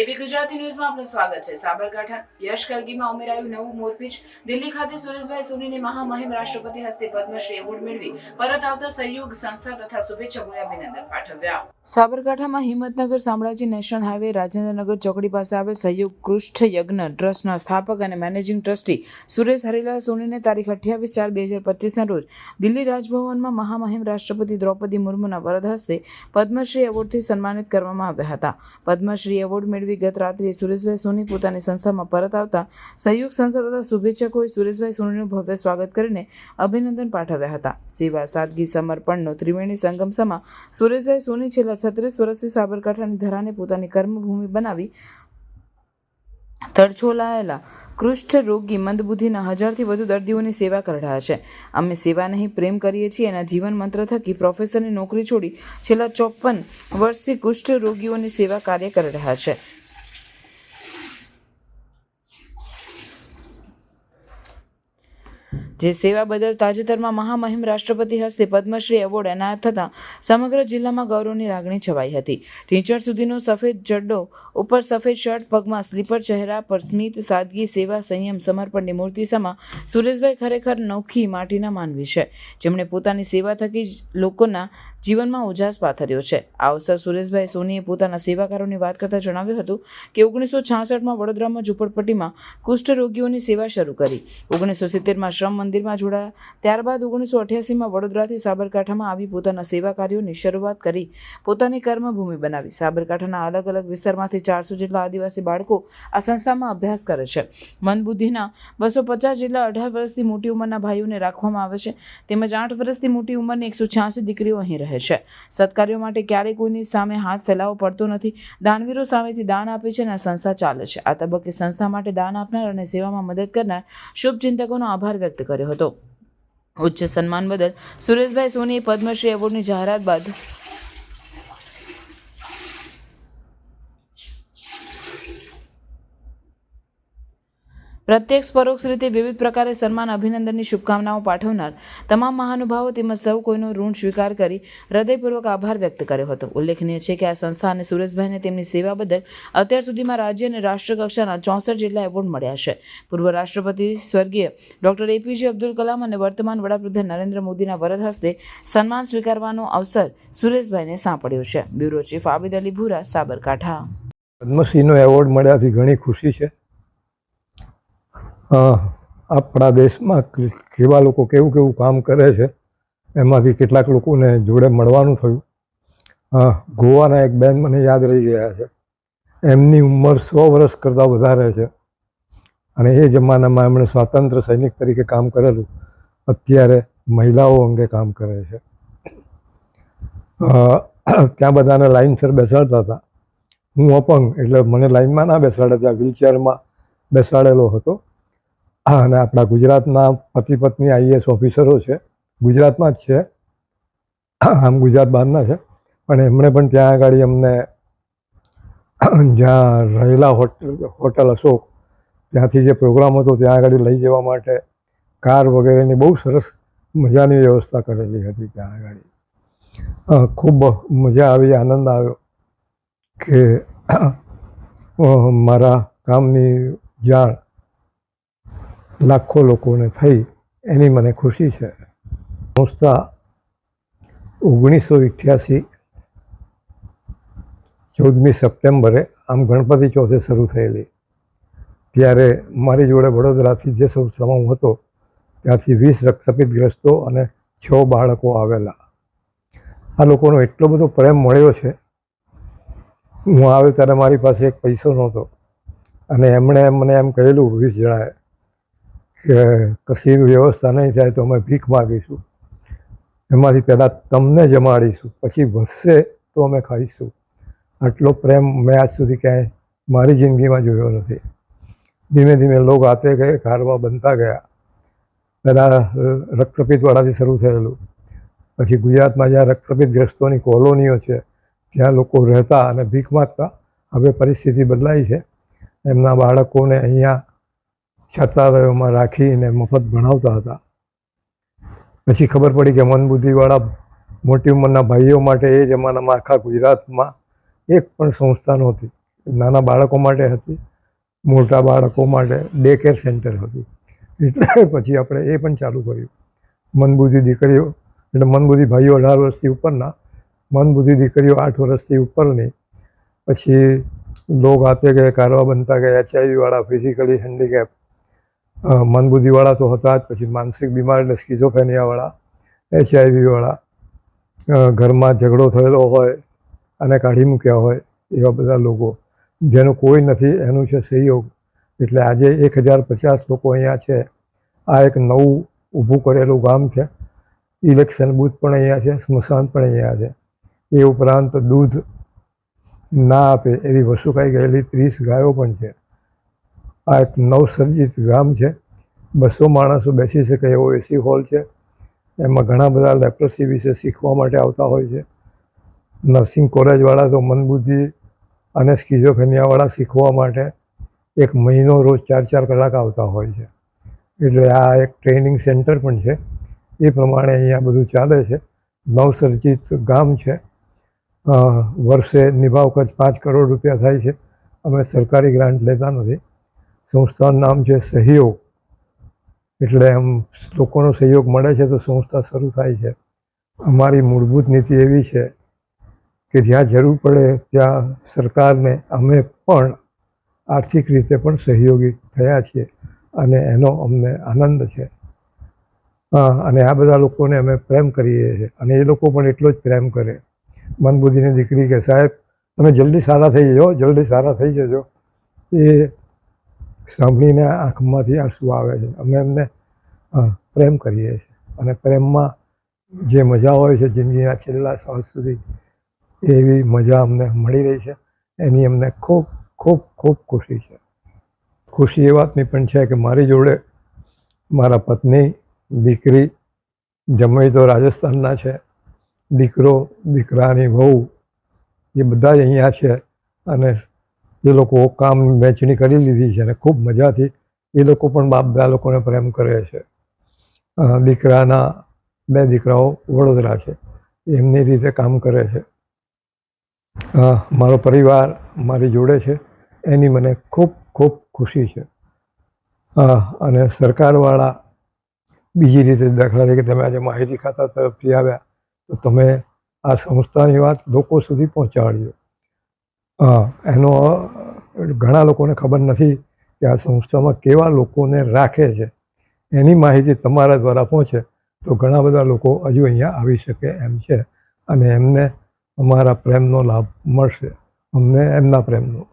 એબી ગુજરાતી ન્યૂઝમાં આપનું સ્વાગત છે. સાબરકાંઠા યશ કરગીમાં ઉમેરાયું નવું મોરપીચ. દિલ્હી ખાતે સુરેશભાઈ સોનીને મહામહિમ રાષ્ટ્રપતિ હસ્તે પદ્મશ્રી એવોર્ડ મેળવી પરત આવતા સહયોગ સંસ્થા તથા શુભેચ્છકોએ અભિનંદન પાઠવ્યા. સાબરકાંઠામાં હિંમતનગર સામ્રાજ્ય નેશનલ હાઈવે, રાજેન્દ્રનગર ચોકડી પાસે આવેલ સહયોગ કૃષ્ઠ યજ્ઞ ટ્રસ્ટના સ્થાપક અને મેનેજિંગ ટ્રસ્ટી સુરેશ હરિલાલ સોનીને તારીખ અઠ્યાવીસ ચાર બે હજાર પચીસના રોજ દિલ્હી રાજભવનમાં મહામહિમ રાષ્ટ્રપતિ દ્રૌપદી મુર્મુના વરદ હસ્તે પદ્મશ્રી એવોર્ડથી સન્માનિત કરવામાં આવ્યા હતા. પદ્મશ્રી એવોર્ડ મેળવી ગત રાત્રે સુરેશભાઈ સોની પોતાની સંસ્થામાં પરત આવતા સહયોગ સંસ્થા તથા શુભેચ્છકોએ સુરેશભાઈ સોનીનું ભવ્ય સ્વાગત કરીને અભિનંદન પાઠવ્યા હતા. સેવા, સાદગી, સમર્પણનો ત્રિવેણી સંગમ સુરેશભાઈ સોની છેલ્લા છત્રીસ વર્ષથી સાબરકાંઠાની ધરાને પોતાની કર્મભૂમિ બનાવી તરછોલાયેલા કૃષ્ઠ રોગી મંદબુદ્ધિના હજારથી વધુ દર્દીઓની સેવા કરડ્યા છે. અમે સેવા નહીં, પ્રેમ કરીએ છીએ. એના જીવન મંત્ર થકી પ્રોફેસરની નોકરી છોડી છેલ્લા ચોપન વર્ષથી કુષ્ઠ રોગીઓની સેવા કાર્ય કરી રહ્યા છે. જે સેવા બદલ તાજેતરમાં મહામહિમ રાષ્ટ્રપતિ હસ્તે પદ્મશ્રી એવોર્ડ એનાયત થતાં સમગ્ર જિલ્લામાં ગૌરવની લાગણી છવાઈ હતી. ટીચર સુધીનો સફેદ જડ્ડો ઉપર સફેદ શર્ટ, પગમાં સ્લીપર ચહેરા પર સ્મિત, સાદગી, સેવા, સંયમ, સમર્પણની મૂર્તિ સમા સુરેશભાઈ ખરેખર નોખી માટીના માનવી છે. જેમણે પોતાની સેવા થકી જ લોકોના જીવનમાં ઉજાસ પાથર્યો છે. આ અવસર સુરેશભાઈ સોનીએ પોતાના સેવાકારોની વાત કરતા જણાવ્યું હતું કે, ઓગણીસો છાસઠમાં વડોદરામાં ઝૂંપડપટ્ટીમાં કુષ્ઠ રોગીઓની સેવા શરૂ કરી. ઓગણીસો સિત્તેરમાં શ્રમ મંદિરમાં જોડાયા. ત્યારબાદ ઓગણીસો અઠ્યાસીમાં વડોદરાથી સાબરકાંઠામાં આવી પોતાના સેવા કાર્યોની શરૂઆત કરી, પોતાની કર્મભૂમિ બનાવી. સાબરકાંઠાના અલગ અલગ વિસ્તારમાંથી ચારસો જેટલા આદિવાસી બાળકો આ સંસ્થામાં અભ્યાસ કરે છે. મનબુદ્ધિના બસો પચાસ જેટલા અઢાર વર્ષથી મોટી ઉંમરના ભાઈઓને રાખવામાં આવે છે. તેમજ આઠ વર્ષથી મોટી ઉંમરની એકસો છ્યાસી દીકરીઓ અહીં રહે છે. સત્કાર્યો માટે ક્યારેય કોઈની સામે હાથ ફેલાવો પડતો નથી. દાનવીરો સામેથી દાન આપે છે અને આ સંસ્થા ચાલે છે. આ તબક્કે સંસ્થા માટે દાન આપનાર અને સેવામાં મદદ કરનાર શુભ ચિંતકોનો આભાર વ્યક્ત કર્યો હતો. ઉચ્ચ સન્માન બદલ સુરેશભાઈ સોનીએ પદ્મશ્રી એવોર્ડની જાહેરાત બાદ પ્રત્યક્ષ પરોક્ષ રીતે વિવિધ પ્રકારે સન્માન, અભિનંદનની શુભકામનાઓ પાઠવનાર તમામ મહાનુભાવો તેમજ સૌ કોઈનો ઋણ સ્વીકાર કરી હૃદયપૂર્વક આભાર વ્યક્ત કર્યો હતો. ઉલ્લેખનીય છે કે આ સંસ્થા અને સુરેશભાઈને તેમની સેવા બદલ અત્યાર સુધીમાં રાજ્ય અને રાષ્ટ્રકક્ષાના ચોસઠ જેટલા એવોર્ડ મળ્યા છે. પૂર્વ રાષ્ટ્રપતિ સ્વર્ગીય ડોક્ટર એપીજે અબ્દુલ કલામ અને વર્તમાન વડાપ્રધાન નરેન્દ્ર મોદીના વરદ હસ્તે સન્માન સ્વીકારવાનો અવસર સુરેશભાઈને સાંપડ્યો છે. બ્યુરો ચીફ આબિદ અલી ભૂરા, સાબરકાંઠા. પદ્મશ્રીનો એવોર્ડ મળ્યાથી ઘણી ખુશી છે. આપણા દેશમાં કેવા લોકો કેવું કેવું કામ કરે છે, એમાંથી કેટલાક લોકોને જોડે મળવાનું થયું. ગોવાના એક બેન મને યાદ રહી ગયા છે. એમની ઉંમર સો વર્ષ કરતાં વધારે છે. અને એ જમાનામાં એમણે સ્વાતંત્ર્ય સૈનિક તરીકે કામ કરેલું. અત્યારે મહિલાઓ અંગે કામ કરે છે. ત્યાં બધાને લાઇનસર બેસાડતા હતા. હું અપંગ, એટલે મને લાઇનમાં ના બેસાડે, ત્યાં વ્હીલચેરમાં બેસાડેલો હતો. અને આપણા ગુજરાતના પતિ પત્ની આઈએસ ઓફિસરો છે. ગુજરાતમાં જ છે. આમ ગુજરાત બહારના છે. પણ એમણે પણ ત્યાં આગળ અમને જ્યાં રહેલા હોટલ હોટલ અશોક, ત્યાંથી જે પ્રોગ્રામ હતો ત્યાં આગળ લઈ જવા માટે કાર વગેરેની બહુ સરસ મજાની વ્યવસ્થા કરેલી હતી ત્યાં આગળ. ખૂબ મજા આવી, આનંદ આવ્યો કે મારા કામની જાણ લાખો લોકોને થઈ એની મને ખુશી છે. સંસ્થા ઓગણીસો અઠ્યાસી ચૌદમી સપ્ટેમ્બરે આમ ગણપતિ ચોથે શરૂ થયેલી. ત્યારે મારી જોડે વડોદરાથી જે સંસ્થામાં હું હતો, ત્યાંથી વીસ રક્તપિતગ્રસ્તો અને છ બાળકો આવેલા. આ લોકોનો એટલો બધો પ્રેમ મળ્યો છે, હું આવ્યો ત્યારે મારી પાસે એક પૈસો નહોતો અને એમણે મને એમ કહેલું, વીસ જણાએ કે કશી વ્યવસ્થા નહીં થાય તો અમે ભીખ માગીશું. એમાંથી પહેલાં તમને જમાડીશું પછી વધશે તો અમે ખાઈશું. આટલો પ્રેમ મેં આજ સુધી ક્યાંય મારી જિંદગીમાં જોયો નથી. ધીમે ધીમે લોક આતે ગયે કારવા બનતા ગયા. પહેલાં રક્તપિત્તવાળાથી શરૂ થયેલું. પછી ગુજરાતમાં જ્યાં રક્તપિત્તગ્રસ્તોની કોલોનીઓ છે, જ્યાં લોકો રહેતા અને ભીખ માગતા, હવે પરિસ્થિતિ બદલાઈ છે. એમના બાળકોને અહીંયા છાત્રાલયોમાં રાખીને મફત ભણાવતા હતા. પછી ખબર પડી કે મનબુદ્ધિવાળા મોટી ઉંમરના ભાઈઓ માટે એ જમાનામાં આખા ગુજરાતમાં એક પણ સંસ્થા નહોતી. નાના બાળકો માટે હતી, મોટા બાળકો માટે ડે કેર સેન્ટર હતું. એટલે પછી આપણે એ પણ ચાલુ કર્યું. મનબુદ્ધિ દીકરીઓ, એટલે મનબુદ્ધિ ભાઈઓ અઢાર વર્ષથી ઉપરના, મનબુદ્ધિ દીકરીઓ આઠ વર્ષથી ઉપરની, પછી લોક આતે ગયે, કારવા બનતા ગયા એચઆઈવીવાળા ફિઝિકલી હેન્ડીકેપ મનબુદ્ધિવાળા તો હતા જ, પછી માનસિક બીમાર એટલે સ્કીઝોફેનિયાવાળા એચઆઈવીવાળા ઘરમાં ઝઘડો થયેલો હોય, અને કાઢી મૂક્યા હોય, એવા બધા લોકો. જેનું કોઈ નથી, એનું છે સહયોગ. એટલે આજે એક હજાર પચાસ લોકો અહીંયા છે. આ એક નવું ઊભું કરેલું ગામ છે. ઇલેક્શન બૂથ પણ અહીંયા છે, સ્મશાન પણ અહીંયા છે. એ ઉપરાંત દૂધ ના આપે, એવી વસુકાઈ ગયેલી ત્રીસ ગાયો પણ છે. આ એક નવસર્જિત ગામ છે. બસો માણસો બેસી શકે એવો એસી હોલ છે. એમાં ઘણા બધા લેપ્રસી વિશે શીખવા માટે આવતા હોય છે. નર્સિંગ કોલેજવાળા તો મનબુદ્ધિ અને સ્કીઝોફેનિયાવાળા શીખવા માટે એક મહિનો રોજ ચાર ચાર કલાક આવતા હોય છે. એટલે આ એક ટ્રેનિંગ સેન્ટર પણ છે. એ પ્રમાણે અહીંયા બધું ચાલે છે. નવસર્જિત ગામ છે. વર્ષે નિભાવ ખર્ચ પાંચ કરોડ રૂપિયા થાય છે. અમે સરકારી ગ્રાન્ટ લેતા નથી. સંસ્થાનું નામ છે સહયોગ. એટલે એમ લોકોનો સહયોગ મળે છે તો સંસ્થા શરૂ થાય છે. અમારી મૂળભૂત નીતિ એવી છે કે જ્યાં જરૂર પડે ત્યાં સરકારને અમે પણ આર્થિક રીતે પણ સહયોગી થયા છીએ અને એનો અમને આનંદ છે. હા અને આ બધા લોકોને અમે પ્રેમ કરીએ છીએ અને એ લોકો પણ એટલો જ પ્રેમ કરે. મનબુદ્ધિની દીકરી કે સાહેબ, તમે જલ્દી સારા થઈ જજો, જલ્દી સારા થઈ જજો. એ સાંભળીને આંખમાંથી આંસુ આવે છે. અમે એમને પ્રેમ કરીએ છીએ. અને પ્રેમમાં જે મજા હોય છે જિંદગીના છેલ્લા શ્વાસ સુધી, એવી મજા અમને મળી રહી છે. એની અમને ખૂબ ખૂબ ખૂબ ખુશી છે. ખુશી એ વાતની પણ છે કે મારી જોડે મારા પત્ની, દીકરી જમાઈ તો રાજસ્થાનના છે. દીકરો, દીકરાની વહુ એ બધા જ અહીંયા છે. અને એ લોકો કામ વહેંચણી કરી લીધી છે અને ખૂબ મજાથી એ લોકો પણ બાપ બા લોકોને પ્રેમ કરે છે. દીકરાના બે દીકરાઓ વડોદરા છે. એમની રીતે કામ કરે છે. મારો પરિવાર મારી જોડે છે. એની મને ખૂબ ખૂબ ખુશી છે. અને સરકારવાળા બીજી રીતે દાખલા તરીકે તમે આજે માહિતી ખાતા તરફથી આવ્યા, તો તમે આ સંસ્થાની વાત લોકો સુધી પહોંચાડજો. હા એનો ઘણા લોકોને ખબર નથી કે આ સંસ્થામાં કેવા લોકોને રાખે છે. એની માહિતી તમારા દ્વારા પહોંચે તો ઘણા બધા લોકો હજુ અહીંયા આવી શકે એમ છે. અને એમને અમારા પ્રેમનો લાભ મળશે. અમને એમના પ્રેમનો.